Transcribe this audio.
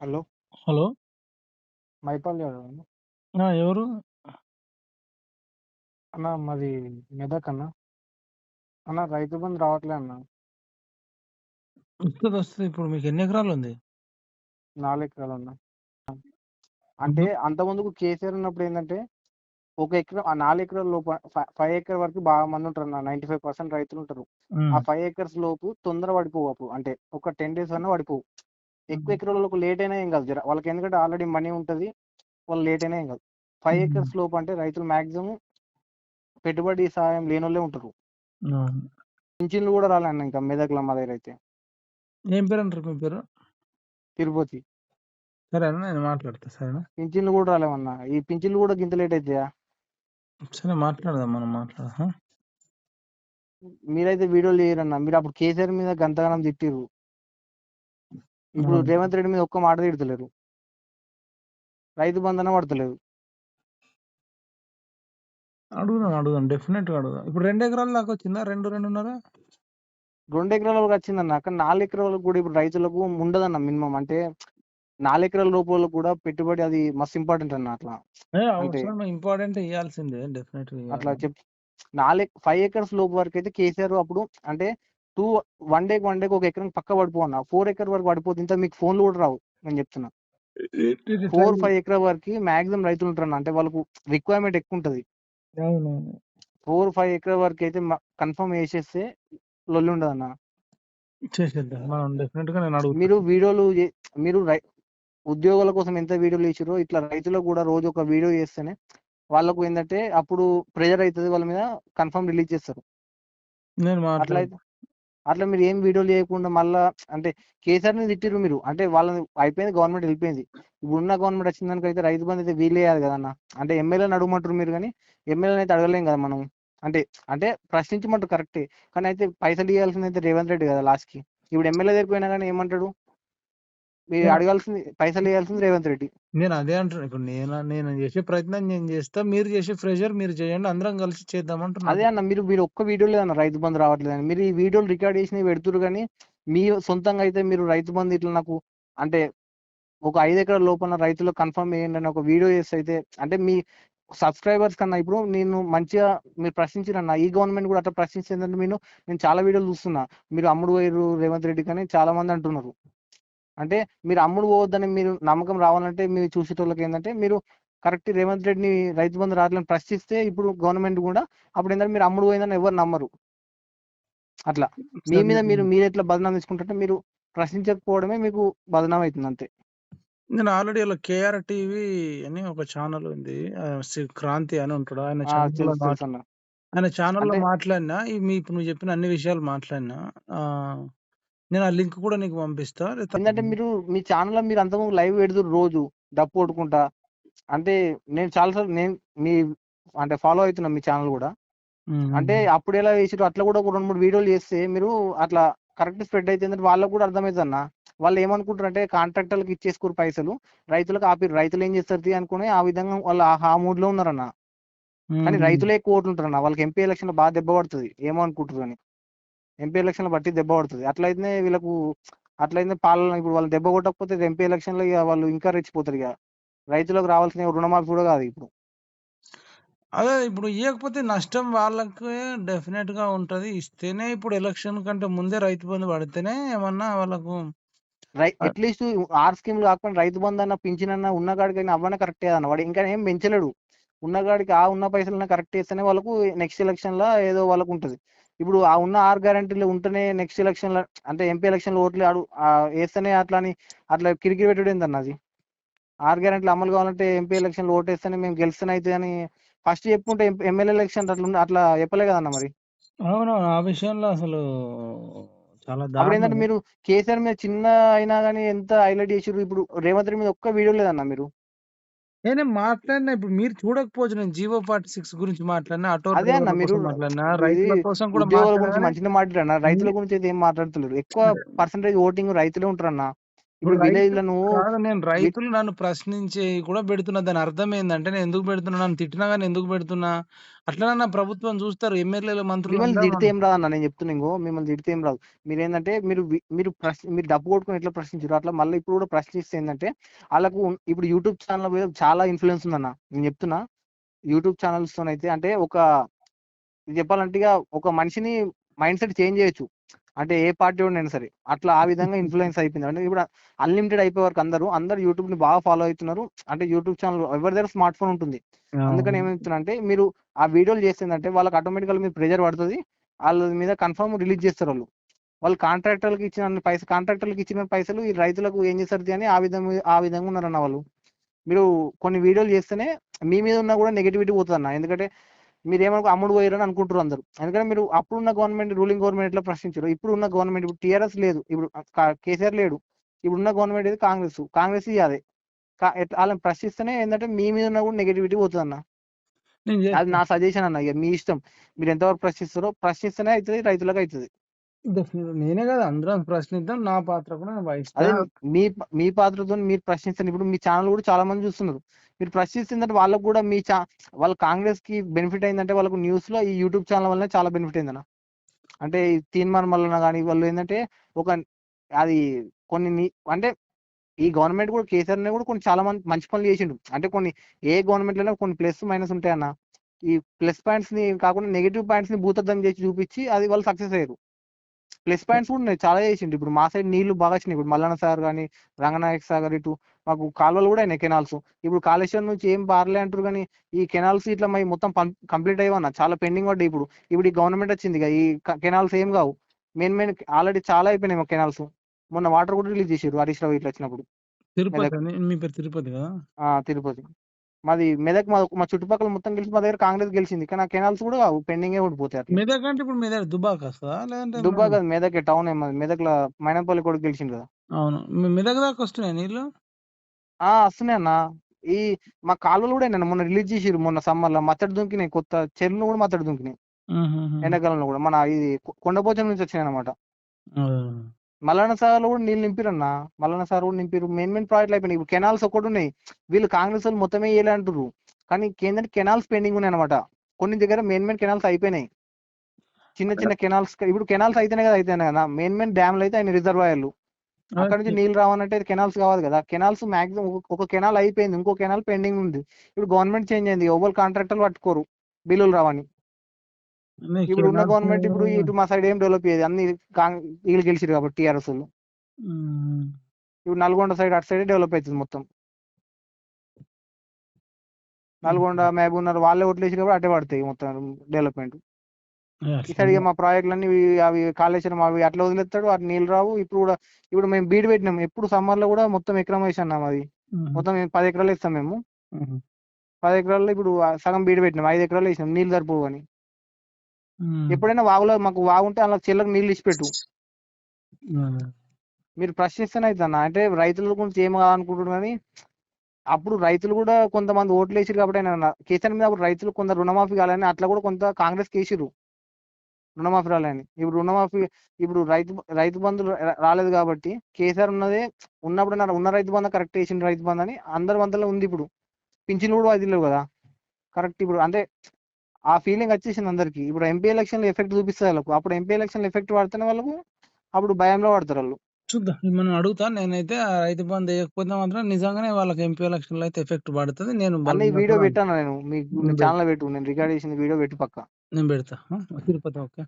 Hello! Hello! Mypal గారేనా? ఆ! ఎవరు? అన్న మాది మెదక్ అన్న. అన్న రైతు బంధు రావట్లే అన్న. వస్తది, వస్తది. ఇప్పుడు మీకు ఎన్ని ఎకరాలుంది? 4 ఎకరాలన్న. అంటే ఇప్పుడు అంతకుముందుకు కేసీఆర్ ఉన్నప్పుడు ఏందంటే, ఒక ఎకరం ఆ 4 ఎకరాల లోపు ఫ 5 ఎకర్ వరకు బాగా మందుంటారన్న. 95% రైతులుంటరు. ఆ హ్మ్. 5 ఎకర్స్ లోపు తొందర పడిపోవు అప్పుడు. అంటే ఒక 10 డేస్ అన్నా పడిపోవు. ఎక్కువ. ఎకరాలకు లేట్ అయినా ఏం కాదు జర. వాళ్ళకి ఎందుకంటే ఆల్రెడీ మనీ ఉంటది. వాళ్ళు లేట్ అయినా ఏం కాదు. 5 హ్మ్. ఎకర్స్ లోపు అంటే రైతులు మాక్సిమం పెట్టుబడి సాయం లేనోళ్ళే ఉంటరు. అవును. పింఛన్లు కూడా రాలే అన్న ఇంకా మెదక్‌ల మా దగ్గరైతే. ఏం పేరంటారు మీ పేరు? తిరుపతి. సరేనా నేను మాట్లాడతా. సరేనా? పింఛన్లు కూడా రాలేవన్న. ఈ పింఛన్లు కూడా గింత లేట్ అయితయా? సరే మాట్లాడదాం మనం మాట్లాడదాం. మీరైతే వీడియోలు చేయరన్న. మీరప్పుడు కేసీఆర్ మీద గంతగనం తిట్టిర్రు. ఇప్పుడు. రేవంత్ రెడ్డి మీద ఒక్క మాట తిడతలేరు. రైతు బంధన పడతలేదు. అడుగుదాం, అడుగుదాం. డెఫినెట్‌గా అడుగుదాం. ఇప్పుడు 2 ఎకరాల దాకా వచ్చిందా? 2, 2.5 2 ఎకరాల వరకు వచ్చిందన్న. కానీ 4 ఎకరాలకు కూడా ఇప్పుడు రైతులకు ఉండదన్న మినిమమ్. అంటే 4 ఎకరాల లోపోళ్ళకి కూడా పెట్టుబడి అది మస్తు ఇంపార్టెంట్ అన్న అట్లా. ఇంపార్టెంట్ ఇయ్యాల్సిందే. డెఫినెట్‌గా అట్లా. చెప్ 4 5 ఎకర్స్ లోపు వరకైతే కేసీఆర్ అప్పుడు అంటే 2 వన్ డేకి వన్ డేకి ఒక ఎకరానికి పక్కా పడిపోవు అన్న. 4 ఎకర్ వరకు పడిపోతే ఇంత మీకు ఫోన్‌లు కూడా రావు. నేను చెప్తున్నా. ఏంటిది 4, ట్రై 5 ఎకరాల వరకి మాక్సిమం రైతులుంటారన్న. అంటే వాళ్ళకు రిక్వైర్మెంట్ ఎక్కువుంటది. అవునవును. 4, 5 ఎకరాల వరకైతే మ కన్ఫర్మ్ చేసేస్తే లొల్లి ఉండదన్న. చేసేద్దాం. మనం డెఫినెట్‌గా నేను అడుగుతా. మీరు వీడియోలు మీరు ఉద్యోగాల కోసం ఎంత వీడియోలు చేసిర్రో ఇట్లా రైతులకు కూడా రోజు ఒక వీడియో చేస్తేనే వాళ్ళకు ఏందంటే అప్పుడు ప్రెషర్ అయితది. వాళ్ళ మీద కన్ఫర్మ్ రిలీజ్ చేస్తారు. అట్లా మీరు ఏం వీడియోలు చేయకుండా మళ్ళా అంటే కేసీఆర్‌ని తిట్టిర్రు మీరు. అంటే వాళ్ళని అయిపోయింది గవర్నమెంట్ వెళ్ళిపోయింది. ఇప్పుడున్న గవర్నమెంట్ వచ్చిందనుకైతే రైతు బంధు అయితే వీలేయాలి కదన్న. అంటే ఎమ్మెల్యేని అడగమంటారు మీరు కానీ ఎమ్మెల్యేని అయితే అడగలేం కదా మనం. అంటే అంటే ప్రశ్నించమంటారు కరెక్టే. కానీ అయితే పైసలు ఇవ్వాల్సింది అయితే రేవంత్ రెడ్డి కదా లాస్ట్‌కి. ఇప్పుడు ఎమ్మెల్యే దగ్గర పోయినా కానీ ఏమంటాడు? మీరు అడగాల్సింది పైసలు ఇయ్యాల్సింది రేవంత్ రెడ్డి. నేను అదే అంటున్నా. ఇప్పుడు నేను నేను చేసే ప్రయత్నం నేను చేస్తా. మీరు చేసే ప్రెషర్ మీరు చేయండి. అందరం కలిసి చేద్దాం అంటున్నా. అదే అన్న మీరు మీరు ఒక్క వీడియో లేదన్న రైతు బంధు రావట్లేదని. మీరు ఈ వీడియోలు రికార్డ్ చేసినవి పెడుతుర్రు గానీ మీ సొంతంగా అయితే మీరు రైతు బంధు ఇట్లా నాకు అంటే ఒక 5 ఎకరాల లోపున్న రైతులకు కన్ఫర్మ్ చేయండి అని ఒక వీడియో చేస్తే అయితే అంటే మీ సబ్స్క్రైబర్స్ కన్నా ఇప్పుడు నేను మంచిగా మీరు ప్రశ్నించిరన్న. ఈ గవర్నమెంట్ కూడా అట్లా ప్రశ్నించిందంటే నేను నేను చాలా వీడియోలు చూస్తున్నా. మీరు అమ్ముడు పోయిర్రు రేవంత్ రెడ్డికి అని చాలా మంది అంటున్నారు. అంటే మీరు అమ్ముడు పోవద్దని మీరు నమ్మకం రావాలంటే మీరు చూసేటోళ్ళకి ఏందంటే మీరు కరెక్ట్ రేవంత్ రెడ్డిని రైతు బంధు రావట్లేదని ప్రశ్నిస్తే ఇప్పుడు గవర్నమెంట్ కూడా అప్పుడు ఏందంటే మీరు అమ్ముడు పోయిందని ఎవరు నమ్మరు. అట్లా. మీ మీద నేను మీరు మీరెట్లా బదనాం తీసుకుంటుంటే మీరు ప్రశ్నించకపోవడమే మీకు బదనాం అయితుంది అంతే. నేను ఆల్రెడీ అలా కేఆర్ టీవీ అని ఒక ఛానల్ ఉంది. క్రాంతి అని ఉంటాడు. ఆయన. ఆయన ఛానల్‌లో మాట్లాడినా మీ ఇప్పుడు నువ్వు చెప్పిన అన్ని విషయాలు మాట్లాడినా. నేను ఆ లింక్ కూడా నీకు పంపిస్తా. ఏందంటే మీరు మీ ఛానెల్‌లో మీరు అంతకుముందు లైవ్ పెడుతుర్రు రోజు డప్పు కొట్టుకుంటా. అంటే నేను చాలా సార్లు నేను మీ అంటే ఫాలో అయితున్నా మీ ఛానెల్ కూడా. అంటే హ్మ్. అప్పుడెలా చేసిర్రో అట్లా కూడా ఒక 2, 3 వీడియోలు చేస్తే మీరు అట్లా కరెక్ట్ స్ప్రెడ్ అయితుందంటే వాళ్ళకి కూడా అర్థమైతదన్న. వాళ్ళు ఏమనుకుంటారంటే కాంట్రాక్టర్‌లకి ఇచ్చేసుకోరు పైసలు. రైతులకు ఆపిర్రు. రైతులు ఏం చేస్తారు అనుకోని ఆ విధంగా వాళ్ళు ఆ మూడ్‌లో ఉన్నారన్న. కానీ. రైతులే ఎక్కువ ఓట్లుంటారన్న. వాళ్ళకి ఎంపీ ఎలక్షన్‌లో బాగా దెబ్బ పడుతది. ఏమో అనుకుంటుర్రని. ఎంపీ ఎలక్షన్‌లో బట్టి దెబ్బ పడుతది. అట్లయితేనే వీళ్ళకు అట్లయితే పాలన ఇప్పుడు వాళ్ళు దెబ్బ కొట్టకపోతే ఎంపీ ఎలక్షన్‌లో ఇగ వాళ్ళు ఇంకా రెచ్చిపోతారిగ. రైతులకు రావాల్సిన రుణమాఫీ కూడా కాదు ఇప్పుడు. అదే ఇప్పుడు ఇయ్యకపోతే నష్టం వాళ్ళకే డెఫినెట్‌గా ఉంటది. ఇస్తేనే ఇప్పుడు ఎలక్షన్ కంటే ముందే రైతు బంధు పడితేనే ఏమన్నా వాళ్ళకు అట్‌లీస్ట్ 6 స్కీమ్‌లు కాకపోయినా రైతు బంధన్న, పింఛనన్న ఉన్న కాడికైనా అవ్వన్నా కరెక్టే అన్న. వాడు ఇంకా ఏం పెంచలేడు. ఉన్న కాడికి ఆ ఉన్న పైసలన్నా కరెక్ట్ చేస్తేనే వాళ్ళకు నెక్స్ట్ ఎలక్షన్‌ల ఏదో వాళ్ళకుంటది. ఇప్పుడు ఆ ఉన్న 6 గ్యారంటీలు ఉంటేనే నెక్స్ట్ ఎలక్షన్‌ల అంటే ఎంపీ ఎలక్షన్‌లో ఓట్లు అడు ఆహ్, ఏస్తేనే అట్లా అని అట్లా కిరికిరి పెట్టుడు ఏందన్న అది? 6 గ్యారంటీలు అమలు కావాలంటే ఎంపీ ఎలక్షన్‌లో ఓటేస్తేనే మేము గెలిస్తేనే అయితదని ఫస్ట్ చెప్పుంటే ఎం ఎమ్మెల్యే ఎలక్షన్ అట్లా అట్లా చెప్పలే కదన్న మరి. అవునవును. ఆ విషయంలో అసలు చాలా అప్పుడేందంటే దారుణం. మీరు కేసీఆర్ మీద చిన్న అయినా గాని ఎంత హైలైట్ చేసిర్రు. ఇప్పుడు రేవంత్ రెడ్డి మీద ఒక్క వీడియో లేదన్న మీరు. నేనేం మాట్లాడినా ఇప్పుడు మీరు చూడకపోవచ్చు నేను జివో 46 గురించి మాట్లాడినా, ఆటో అదే అన్న డ్రైవర్ల మీరు కోసం మాట్లాడినా, రైతుల కోసం కూడా మాట్లాడినా గురించి గాని మంచిగానే మాట్లాడారన్న. రైతుల గురించి అయితే ఏం మాట్లాడతలేరు. ఎక్కువ పర్సెంటేజ్ ఓటింగ్ రైతులే ఉంటారన్న. ఇప్పుడు విలేజ్ నేను రైతులు నన్ను ప్రశ్నించి కూడా పెడుతున్నా. దాని అర్థం ఏందంటే నేను ఎందుకు పెడుతున్నా? నన్ను తిట్టినా కానీ ఎందుకు పెడుతున్నా? అట్లనన్నా ప్రభుత్వం చూస్తారు. ఎమ్మెల్యేలు మంత్రులు మిమ్మల్ని తిడితే ఏం రాదన్న? నేను చెప్తున్నా ఇంకో మిమ్మల్ని తిడితే ఏం రాదు. మీరు ఏంటంటే మీరు మీరు ప్రశ్న మీరు డబ్బు కొట్టుకుని ఎట్లా ప్రశ్నించారు? అట్లా మళ్ళీ ఇప్పుడు కూడా ప్రశ్నిస్తే ఏంటంటే వాళ్ళకు ఇప్పుడు యూట్యూబ్ ఛానల్ మీద చాలా ఇన్ఫ్లుయెన్స్ ఉందన్న. నేను చెప్తున్నా. యూట్యూబ్ ఛానల్స్ అయితే అంటే ఒక చెప్పాలంటే ఒక మనిషిని మైండ్ సెట్ చేంజ్ చేయొచ్చు. అంటే ఏ పార్టీ అయినా సరే అట్లా ఆ విధంగా ఇన్ఫ్లుయెన్స్ అయిపోయింది. అంటే ఇప్పుడు అన్లిమిటెడ్ అయిపోయే వరకు అందరూ అందరు యూట్యూబ్ని బాగా ఫాలో అవుతున్నారు. అంటే యూట్యూబ్ ఛానల్ ఎవరి దగ్గర స్మార్ట్ ఫోన్ ఉంటుంది? అందుకని ఏమవుతున్నా అంటే మీరు ఆ వీడియోలు చేస్తుందంటే వాళ్ళకి ఆటోమేటికల్ మీద ప్రెజర్ పడుతుంది. వాళ్ళ మీద కన్ఫర్మ్ రిలీజ్ చేస్తారు వాళ్ళు. వాళ్ళు కాంట్రాక్టర్లకు ఇచ్చిన పైసలు కాంట్రాక్టర్లకు ఇచ్చిన పైసలు ఈ రైతులకు ఏం చేస్తారు అని ఆ విధంగా ఆ విధంగా ఉన్నారన్న వాళ్ళు. మీరు కొన్ని వీడియోలు చేస్తేనే మీ మీద ఉన్నా కూడా నెగిటివిటీ పోతుంది అన్న ఎందుకంటే మీరు ఏమనుకో అమ్ముడు పోయారని అనుకుంటారు అందరు. ఎందుకంటే మీరు అప్పుడున్న గవర్నమెంట్ రూలింగ్ గవర్నమెంట్ ఎట్లా ప్రశ్నించారు ఇప్పుడు ఉన్న గవర్నమెంట్ ఇప్పుడు టీఆర్ఎస్ లేదు. ఇప్పుడు కేసీఆర్ లేడు. ఇప్పుడు ఉన్న గవర్నమెంట్ ఇది కాంగ్రెస్ కాంగ్రెస్ అదే. వాళ్ళని ప్రశ్నిస్తేనే ఏంటంటే మీ మీద ఉన్న కూడా నెగిటివిటీ పోతుంది అన్న నేను అది నా సజెషన్ అన్న. ఇక మీ ఇష్టం. మీరు ఎంతవరకు ప్రశ్నిస్తారో ప్రశ్నిస్తేనే అవుతుంది రైతులకు అవుతుంది. నేనే కదా అందరం ప్రశ్నిద్దాం. నా పాత్ర కూడా నేను వహిస్తా అదే మీ మీ పాత్రతో మీరు ప్రశ్నిస్తారు. ఇప్పుడు మీ ఛానల్ కూడా చాలా మంది చూస్తున్నారు. మీరు ప్రశ్నిస్తుందంటే వాళ్ళకు కూడా మీ ఛా వాళ్ళ కాంగ్రెస్కి బెనిఫిట్ అయిందంటే వాళ్ళకు న్యూస్లో ఈ యూట్యూబ్ ఛానల్ వల్లనే చాలా బెనిఫిట్ అయిందన్న. అంటే ఈ తీర్మానం వలన కానీ వాళ్ళు ఏంటంటే ఒక అది కొన్ని అంటే ఈ గవర్నమెంట్ కూడా కేసీఆర్ని కూడా కొన్ని చాలా మంది మంచి పనులు చేసిండు. అంటే కొన్ని ఏ గవర్నమెంట్లోనే కొన్ని ప్లస్ మైనస్ ఉంటాయి అన్న ఈ ప్లస్ పాయింట్స్ని కాకుండా నెగిటివ్ పాయింట్స్ని భూతద్దం చేసి చూపించి అది వాళ్ళు సక్సెస్ అయ్యారు. ప్లస్ పాయింట్స్ కూడా ఉన్నాయి. చాలా చేసిండు. ఇప్పుడు మా సైడ్ నీళ్ళు బాగా వచ్చినాయి. ఇప్పుడు మల్లన్న సార్ కానీ రంగనాయక్ సాగర్ ఇటు మాకు కాలువలు కూడా అయినాయి కెనాల్స్. ఇప్పుడు కాళేశ్వరం నుంచి ఏం పారలే అంటారు కానీ ఈ కెనాల్స్ ఇట్లా మరి మొత్తం కంప్లీట్ అయ్యవన్న చాలా పెండింగ్ పడ్డాయి ఇప్పుడు. ఇప్పుడు ఈ గవర్నమెంట్ వచ్చింది ఈ కెనాల్స్ ఏం కావు. మెయిన్ మెయిన్ ఆల్రెడీ చాలా అయిపోయినాయి మా కెనాల్స్. మొన్న వాటర్ కూడా రిలీజ్ చేసారు హరీష్ రావు ఇట్లా వచ్చినప్పుడు. తిరుపతి మీ పేరు తిరుపతి కదా? ఆ తిరుపతి. మాది మెదక్ మా మా చుట్టుపక్కల మొత్తం గెలిచి మా దగ్గర కాంగ్రెస్ గెలిచింది. కానీ ఆ కెనాల్స్ కూడా పెండింగ్ ఉండిపోతాయి మెదక్ అంటే ఇప్పుడు మీ దగ్గర దుబాక్ వస్తుందా? లేదంటే మెదక్ టౌన్ మెదక్లో మైనంపల్లి కూడా గెలిచింది కదా. అవును. మెదక్ దాకా వస్తున్నాయి నీళ్ళు ఆ వస్తున్నాయి అన్న. ఈ మా కాలువలు కూడా అయినాయి మొన్న రిలీజ్ చేసిరు మొన్న సమ్మర్లో. మత్తడి దుంకినాయి. కొత్త చెరువులు కూడా మత్తడి దుంకినాయి. ఎండాకాలంలో కూడా. మన ఇది కొండపోచం నుంచి వచ్చినాయి అనమాట మల్లన్న సాగర్లో కూడా నీళ్ళు నింపిరన్న. మల్లన్న సాగర్ కూడా నింపిరు. మెయిన్ మెయిన్ ప్రాజెక్టులు అయిపోయినాయి. ఇప్పుడు కెనాల్స్ ఒకటి ఉన్నాయి. వీళ్ళు కాంగ్రెస్ వాళ్ళు మొత్తమే వేయాలి అంటారు కానీ ఏంటంటే కెనాల్స్ పెండింగ్ ఉన్నాయి అనమాట కొన్ని దగ్గర మెయిన్ మెయిన్ కెనాల్స్ అయిపోయినాయి. చిన్న చిన్న కెనాల్స్ ఇప్పుడు కెనాల్స్ అయితేనే కదా అయితేనే కదా. మెయిన్ మెయిన్ డ్యామ్లు అయితే ఆయన రిజర్వాయర్లు. అక్కడ నుంచి నీళ్ళు రావాలంటే కెనాల్స్ కావాలి కదా. కెనాల్స్ మాక్సిమం ఒక కెనాల్ అయిపోయింది. ఇంకో కెనాల్ పెండింగ్ ఉంది. ఇప్పుడు గవర్నమెంట్ చేంజ్ అయింది. ఎవరు కాంట్రాక్టర్లు పట్టుకోరు. బిల్లులు రావని. ఇప్పుడు ఉన్న గవర్నమెంట్ ఇప్పుడు ఇటు మా సైడ్ ఏం డెవలప్ అయ్యేది అన్ని వీళ్ళు గెలిచిరు కాబట్టి టీఆర్ఎస్ వాళ్ళు. ఇప్పుడు నల్గొండ సైడ్ అటు సైడ్ డెవలప్ అవుతుంది మొత్తం. నల్గొండ మహబూబ్నగర్ వాళ్ళే ఓట్లు వేసి కాబట్టి అటే పడతాయి మొత్తం డెవలప్మెంట్ ఈ సైడ్ ఇక మా ప్రాజెక్టులన్నీ అవి కాళేశ్వరం అవి అట్లా వదిలేస్తాడు. అటు నీళ్ళు రావు. ఇప్పుడు కూడా ఇప్పుడు మేము బీడ్ పెట్టినాం. ఎప్పుడు సమ్మర్లో కూడా మొత్తం ఎకరం వేసి అన్నాం అది మొత్తం మేము పది ఎకరాలు ఇస్తాం మేము. పది ఎకరాల్లో ఇప్పుడు సగం బీడ్ పెట్టినాం. ఐదు ఎకరాలు వేసినాం. నీళ్ళు సరిపోవు అని. ఎప్పుడైనా వాగులో మాకు వాగుంటే అలా చెల్లకు నీళ్ళు ఇచ్చిపెట్టు మీరు ప్రశ్నిస్తేనే అవుతుందన్న అంటే రైతుల గురించి ఏం కావాలనుకుంటున్నారు కానీ అప్పుడు రైతులు కూడా కొంతమంది ఓట్లు వేసిరు కాబట్టి ఆయన కేసీఆర్ మీద అప్పుడు రైతులు కొంత రుణమాఫీ కావాలని అట్లా కూడా కొంత కాంగ్రెస్ కేసిరు రుణమాఫీ రాలని ఇప్పుడు రుణమాఫీ ఇప్పుడు రైతు రైతు బంధు రా- రాలేదు కాబట్టి కేసీఆర్ ఉన్నదే ఉన్నప్పుడు ఉన్న రైతు బంధు కరెక్ట్ వేసిన రైతు బంధు అని అందరి వంతలో ఉంది ఇప్పుడు. పింఛన్లు కూడా అది లేవు కదా. కరెక్ట్ ఇప్పుడు అంటే ఆ ఫీలింగ్ వచ్చేసింది అందరికి. ఇప్పుడు ఎంపీ ఎలక్షన్ ఎఫెక్ట్ చూపిస్తుంది వాళ్ళకు. అప్పుడు ఎంపీ ఎలక్షన్ ఎఫెక్ట్ పడితేనే వాళ్ళకు అప్పుడు భయంలో పడతారు వాళ్ళు. చూద్దాం. మనం అడుగుతా. నేనైతే రైతు బంధు వేయకపోతే మాత్రం నిజంగానే వాళ్ళకి ఎంపీ ఎలక్షన్లో అయితే ఎఫెక్ట్ పడుతుంది. నేను వీడియో పెట్టాను నేను. మీకు నేను ఛానల్ పెట్టు. నేను రికార్డ్ చేసిన వీడియో పెట్టు పక్క. నేను పెడతా? తిరుపతి ఓకే.